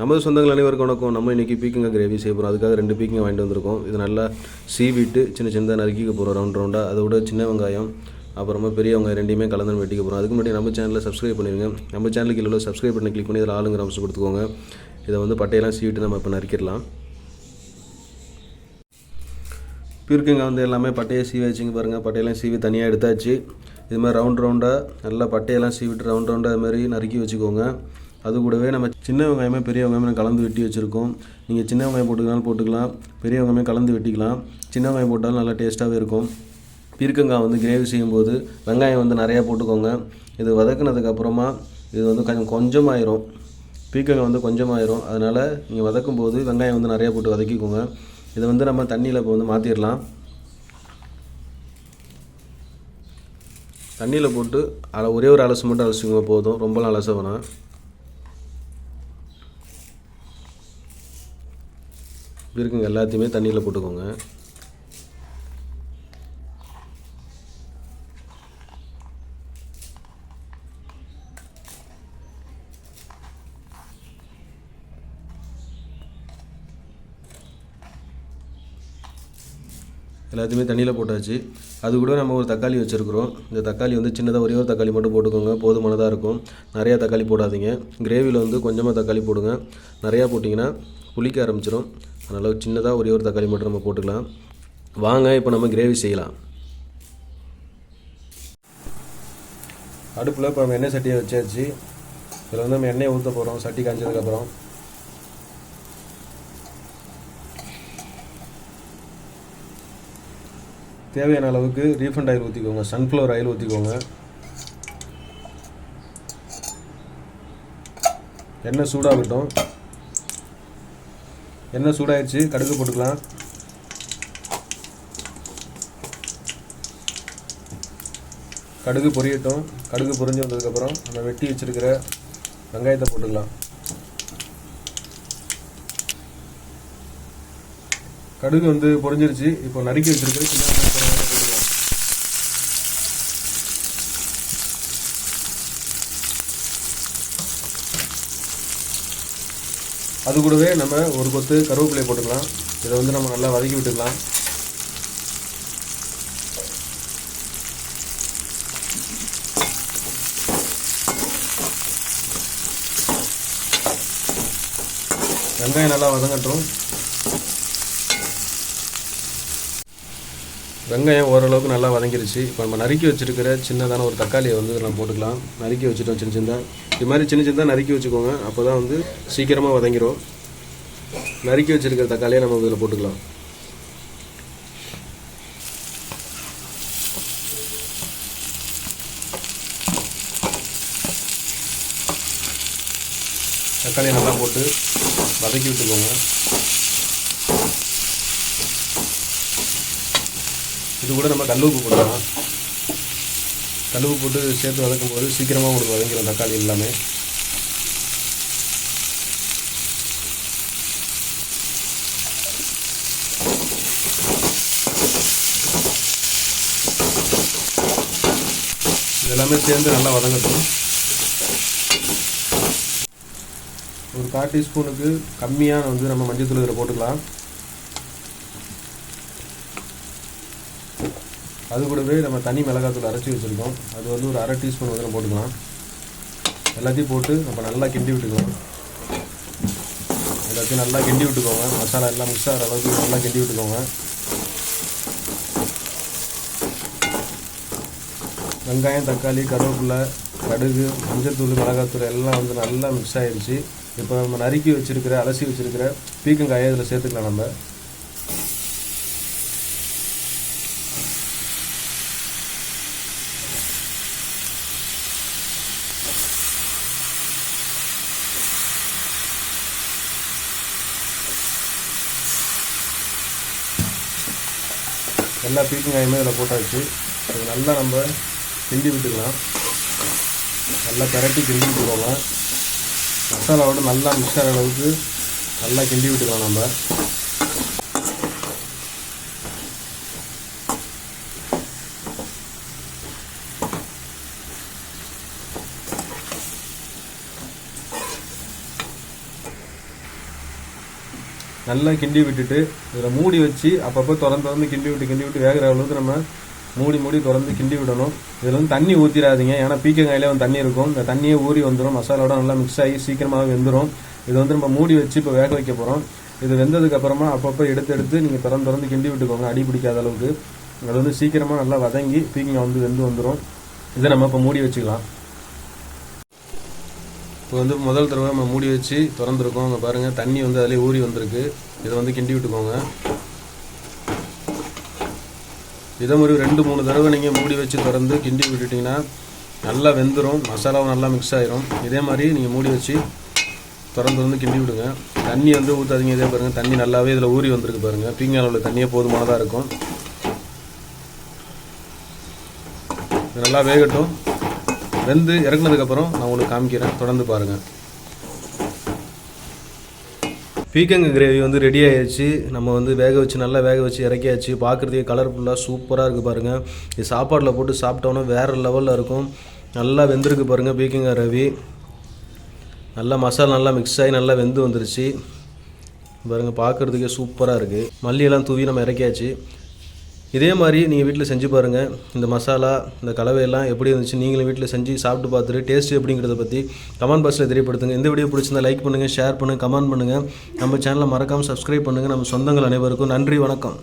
நமது சொந்தங்கள் அனைவருக்கும் வணக்கம். நம்ம இன்றைக்கி பீக்கங்க கிரேவி செய்ய போகிறோம் அதுக்காக ரெண்டு பீக்கங்க வாங்கிட்டு வந்திருக்கோம். இது நல்லா சீவிட்டு சின்ன சின்னதாக நறுக்கிக்க போகிறோம் ரவுண்ட் ரவுண்டாக அதை விட சின்ன வெங்காயம் அப்புறமா பெரியவங்க ரெண்டையுமே கலந்து வெட்டிக்க போகிறோம் அதுக்கு முன்னாடி நம்ம சேனலில் சப்ஸ்கிரைப் பண்ணிடுங்க நம்ம சேனலுக்கு இல்லை சப்ஸ்கிரைப் பண்ணி கிளிக் பண்ணி இதில் ஆளுங்கிற அம்சம் கொடுத்துக்கோங்க. இதை வந்து பட்டையெல்லாம் சீவிட்டு நம்ம இப்போ நறுக்கிடலாம். பீர்க்கங்க வந்து எல்லாமே பட்டையை சீவி வச்சுங்க பாருங்கள் பட்டையெல்லாம் சீவி தனியாக எடுத்தாச்சு. இது மாதிரி ரவுண்ட் ரவுண்டாக நல்லா பட்டையெல்லாம் சீவிட்டு ரவுண்ட் ரவுண்டாக அது மாதிரி நறுக்கி வச்சுக்கோங்க. அது கூடவே நம்ம சின்ன வெங்காயமே பெரிய வெங்காயமே கலந்து வெட்டி வச்சுருக்கோம். நீங்கள் சின்ன வெங்காயம் போட்டுக்கலாம் போட்டுக்கலாம் பெரிய வெங்காயமே கலந்து வெட்டிக்கலாம். சின்ன வெங்காயம் போட்டாலும் நல்லா டேஸ்ட்டாகவே இருக்கும். பீர்க்கங்காய் வந்து கிரேவி செய்யும்போது வெங்காயம் வந்து நிறையா போட்டுக்கோங்க. இது வதக்குனதுக்கப்புறமா இது வந்து கொஞ்சம் கொஞ்சமாயிரும். பீர்க்கங்காய் வந்து கொஞ்சமாயிரும். அதனால் நீங்கள் வதக்கும் போது வெங்காயம் வந்து நிறையா போட்டு வதக்கிக்கோங்க. இதை வந்து நம்ம தண்ணியில் இப்போ வந்து மாற்றிடலாம் தண்ணியில் போட்டு அல ஒரே ஒரு அலசு மட்டும் அலசிக்கோங்க போதும். ரொம்பலாம் அலச வேணாம். இருக்குங்க எல்லாத்தையுமே தண்ணியில் போட்டுக்கோங்க. எல்லாத்தையுமே தண்ணியில் போட்டாச்சு. அது கூட நம்ம ஒரு தக்காளி வச்சுருக்குறோம். இந்த தக்காளி வந்து சின்னதாக ஒரே ஒரு தக்காளி மட்டும் போட்டுக்கோங்க. போதுமானதாக இருக்கும். நிறையா தக்காளி போடாதீங்க. கிரேவியில் வந்து கொஞ்சமாக தக்காளி போடுங்க. நிறையா போட்டிங்கன்னா புளிக்க ஆரம்பிச்சிடும் அதனால் சின்னதாக ஒரே ஒரு தக்காளி மட்டும் நம்ம போட்டுக்கலாம். வாங்க இப்போ நம்ம கிரேவி செய்யலாம். அடுப்பில் இப்போ நம்ம எண்ணெய் சட்டியை வச்சாச்சு. இதில் வந்து நம்ம எண்ணெயை ஊற்ற போகிறோம் சட்டி காய்ஞ்சதுக்கப்புறம் தேவையான அளவுக்கு ரீஃபண்ட் ஆயில் ஊற்றிக்கோங்க சன்ஃப்ளவர் ஆயில் ஊற்றிக்கோங்க எண்ணெய் சூடாகட்டும். எண்ணெய் சூடாயிடுச்சு கடுகு போட்டுக்கலாம். கடுகு பொரியட்டும். கடுகு பொரிஞ்சு வந்ததுக்கப்புறம் நம்ம வெட்டி வச்சிருக்கிற வெங்காயத்தை போட்டுக்கலாம். கடுகு வந்து பொறிஞ்சிருச்சு. இப்போ நறுக்கி வச்சிருக்கிற சின்ன அது கூடவே நம்ம ஒரு கொத்து கருவேப்பிலையை போட்டுக்கலாம். இதை வந்து நம்ம நல்லா வதக்கி விட்டுக்கலாம். வெங்காயம் நல்லா வதங்கட்டும். வெங்காயம் ஓரளவுக்கு நல்லா வதங்கிருச்சு. இப்போ நம்ம நறுக்கி வச்சிருக்கிற சின்னதான ஒரு தக்காளியை வந்து நம்ம போட்டுக்கலாம். நறுக்கி வச்சுட்டோம் சின்ன சின்னதாக இது மாதிரி சின்ன சின்னதாக நறுக்கி வச்சுக்கோங்க. அப்போ தான் வந்து சீக்கிரமாக வதங்கிடும் நறுக்கி வச்சிருக்கிற தக்காளியை நம்ம இதில் போட்டுக்கலாம். தக்காளியை நல்லா போட்டு வதக்கி விட்டுக்கோங்க. இது கூட நம்ம கல்லுப்பு போடலாம் கல்லுப்பு போட்டு சேர்த்து வதக்கும் போது சீக்கிரமாக உங்களுக்கு வதங்கிடும் தக்காளி எல்லாமே. இது எல்லாமே சேர்ந்து நல்லா வதங்கட்டும். ஒரு கால் டீஸ்பூனுக்கு கம்மியாக வந்து நம்ம மஞ்சள் தூள் இதில் போட்டுக்கலாம். அது கூடவே நம்ம தனி மிளகாத்தூள் அரைச்சி வச்சுருக்கோம். அது வந்து ஒரு அரை டீஸ்பூன் வந்து போட்டுக்கலாம். எல்லாத்தையும் போட்டு நம்ம நல்லா கிண்டி விட்டுக்கலாம். எல்லாத்தையும் நல்லா கிண்டி விட்டுக்கோங்க. மசாலா எல்லாம் மிக்ஸ் ஆகிற அளவுக்கு நல்லா கிண்டி விட்டுக்கோங்க. வெங்காயம் தக்காளி கருவேப்பிலை கடுகு மஞ்சள்தூள் மிளகாத்தூள் எல்லாம் வந்து நல்லா மிக்ஸ் ஆகிடுச்சு இப்போ நம்ம நறுக்கி வச்சுருக்கிற அலசி வச்சுருக்கிற பீக்கங்காயை இதில் சேர்த்துக்கலாம் நம்ம. எல்லா பீக்கங்காயுமே இதில் போட்டாச்சு. அது நல்லா நம்ம கிண்டி விட்டுக்கலாம். நல்லா பிரட்டி கிண்டி விட்டுக்கோங்க. மசாலாவோட நல்லா மிக்ஸ் ஆகிற அளவுக்கு நல்லா கிண்டி விட்டுக்கலாம் நம்ம. நல்லா கிண்டி விட்டுட்டு இதில் மூடி வச்சு அப்பப்போ திறந்து திறந்து கிண்டி விட்டு கிண்டி விட்டு வேகிற அளவுக்கு நம்ம மூடி மூடி திறந்து கிண்டி விடணும். இதில் வந்து தண்ணி ஊற்றிடாதீங்க ஏன்னா பீக்கங்காயிலே வந்து தண்ணி இருக்கும். இந்த தண்ணியே ஊறி வந்துடும் மசாலாவோட நல்லா மிக்ஸ் ஆகி சீக்கிரமாக வெந்துடும் இது வந்து நம்ம மூடி வச்சு இப்போ வேக வைக்க போகிறோம் இது வெந்ததுக்கு அப்புறமா அப்பப்போ எடுத்து எடுத்து நீங்கள் திறந்து திறந்து கிண்டி விட்டுக்கோங்க. அடி பிடிக்காத அளவுக்கு. அது வந்து சீக்கிரமாக நல்லா வதங்கி பீக்கங்காய் வந்து வெந்து வந்துடும் இதை நம்ம இப்போ மூடி வச்சுக்கலாம். இப்போ வந்து முதல் தடவை நம்ம மூடி வச்சு திறந்துருக்கோம். அங்கே பாருங்கள் தண்ணி வந்து அதிலே ஊறி வந்திருக்கு. இதை வந்து கிண்டி விட்டுக்கோங்க. இதே மாதிரி ரெண்டு மூணு தடவை நீங்கள் மூடி வச்சு திறந்து கிண்டி விட்டுட்டிங்கன்னா நல்லா வெந்துடும் மசாலாவும் நல்லா மிக்ஸ் ஆயிரும். இதே மாதிரி நீங்கள் மூடி வச்சு திறந்து வந்து கிண்டி விடுங்க. தண்ணி வந்து ஊற்றாதீங்க இதே பாருங்கள் தண்ணி நல்லாவே இதில் ஊறி வந்திருக்கு பாருங்கள் பீங்கான உள்ள தண்ணியே போதுமானதாக இருக்கும். இது நல்லா வேகட்டும். வெந்து இறக்குனதுக்கப்புறம் நான் உங்களுக்கு காமிக்கிறேன். தொடர்ந்து பாருங்கள் பீக்கங்க கிரேவி வந்து ரெடி ஆகிடுச்சு நம்ம வந்து வேக வச்சு நல்லா வேக வச்சு இறக்கியாச்சு. பார்க்குறதுக்கே கலர்ஃபுல்லாக சூப்பராக இருக்குது பாருங்கள் இது சாப்பாட்டில் போட்டு சாப்பிட்டோன்னா வேறு லெவலில் இருக்கும். நல்லா வெந்திருக்கு பாருங்கள் பீக்கங்க ரவி நல்லா மசாலா நல்லா மிக்ஸ் ஆகி நல்லா வெந்து வந்துருச்சு. பாருங்கள் பார்க்குறதுக்கே சூப்பராக இருக்குது மல்லியெல்லாம் தூவி நம்ம இறக்கியாச்சு. இதே மாதிரி நீங்கள் வீட்டில் செஞ்சு பாருங்கள் இந்த மசாலா இந்த கலவையெல்லாம் எப்படி இருந்துச்சு நீங்களும் வீட்டில் செஞ்சு சாப்பிட்டு பார்த்துட்டு டேஸ்ட் எப்படிங்கிறத பற்றி கமெண்ட் பாக்ஸில் தெரியப்படுத்துங்க. இந்த வீடியோ பிடிச்சிருந்தா லைக் பண்ணுங்கள் ஷேர் பண்ணுங்கள் கமெண்ட் பண்ணுங்கள் நம்ம சேனலை மறக்காமல் சப்ஸ்கிரைப் பண்ணுங்கள் நம்ம சொந்தங்கள் அனைவருக்கும் நன்றி வணக்கம்.